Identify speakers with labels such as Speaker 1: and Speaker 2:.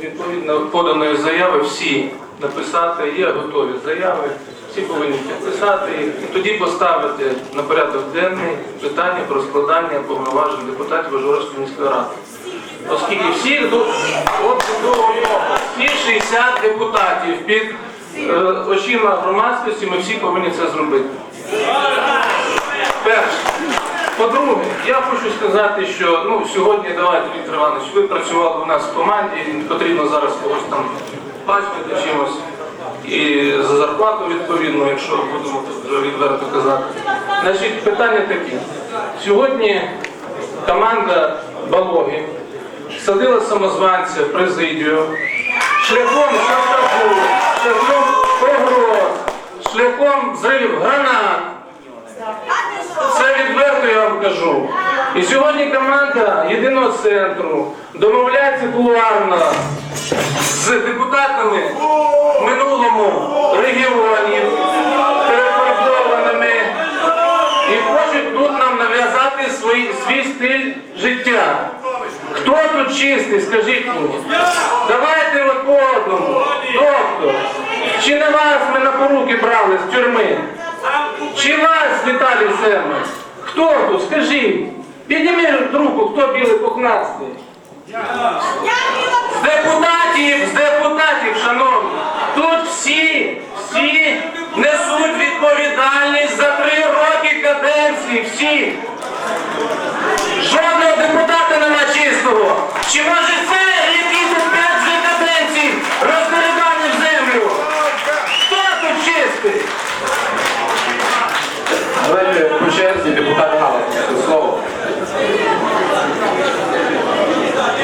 Speaker 1: відповідно поданої заяви всі написати, є готові заяви, всі повинні підписати і тоді поставити на порядок денний питання про складання повноважень депутатів Ужгородської міської ради. Оскільки всі от всі 60 депутатів під е, очима громадськості ми всі повинні це зробити. По-друге, я хочу сказати, що ну, сьогодні давайте, Віктор Іванович, ви працювали у нас в команді, потрібно зараз когось там бачити чимось. І за зарплату відповідно, якщо будемо вже відверто казати. Значить, питання такі. Сьогодні команда Балоги садила самозванця в президію шляхом шантажу, шляхом погроз, шляхом зривів гранат. Це відверто я вам кажу. І сьогодні команда єдиного центру домовляється кулуарно з депутатами в минулому регіонів, перефарбованими, і хочуть тут нам нав'язати свій, свій стиль життя. Хто тут чистий, скажіть мені? Давайте от по одному. Доктор, чи не вас ми на поруки брали з тюрми? Чи вас, Віталій Семенович? Хто тут? Скажіть руку, хто білий пухнастий? З депутатів, з депутатів, шановні, тут всі, всі несуть відповідальність за три роки каденції. Всі. Жодного депутата нема чистого. Чи може це, який за п'ять вже каденцій розберігали землю? Хто тут чистий?
Speaker 2: Давайте по черзі депутати.